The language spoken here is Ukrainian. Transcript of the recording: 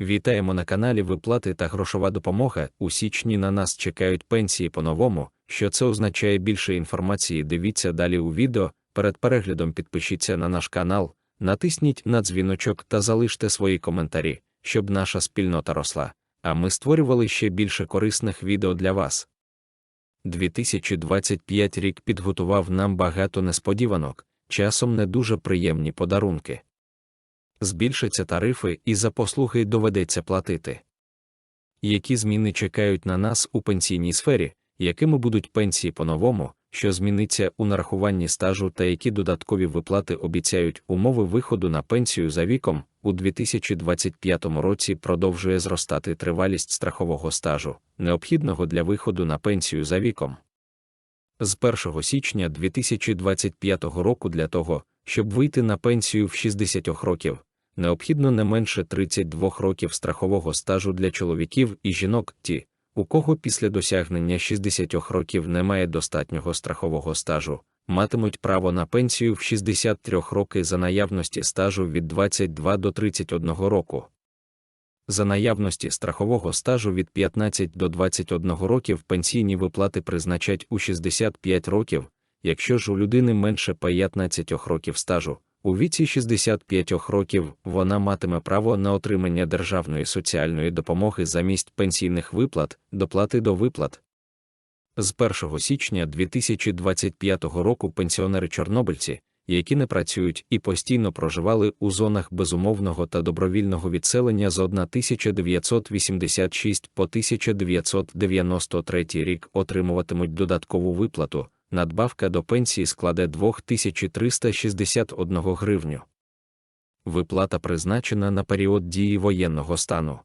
Вітаємо на каналі Виплати та грошова допомога. У січні на нас чекають пенсії по-новому. Що це означає більше інформації? Дивіться далі у відео. Перед переглядом підпишіться на наш канал, натисніть на дзвіночок та залиште свої коментарі, щоб наша спільнота росла. А ми створювали ще більше корисних відео для вас. 2025 рік підготував нам багато несподіванок, часом не дуже приємні подарунки. Збільшаться тарифи і за послуги доведеться платити. Які зміни чекають на нас у пенсійній сфері, якими будуть пенсії по-новому, що зміниться у нарахуванні стажу та які додаткові виплати обіцяють умови виходу на пенсію за віком, у 2025 році продовжує зростати тривалість страхового стажу, необхідного для виходу на пенсію за віком. З 1 січня 2025 року для того, щоб вийти на пенсію в 60 років, необхідно не менше 32 років страхового стажу для чоловіків і жінок, ті, у кого після досягнення 60 років немає достатнього страхового стажу, матимуть право на пенсію в 63 роки за наявності стажу від 22 до 31 року. За наявності страхового стажу від 15 до 21 років пенсійні виплати призначать у 65 років, якщо ж у людини менше 15 років стажу, у віці 65 років вона матиме право на отримання державної соціальної допомоги замість пенсійних виплат, доплати до виплат. З 1 січня 2025 року пенсіонери-чорнобильці, які не працюють і постійно проживали у зонах безумовного та добровільного відселення з 1986 по 1993 рік отримуватимуть додаткову виплату надбавка до пенсії складе 2361 гривню. Виплата призначена на період дії воєнного стану.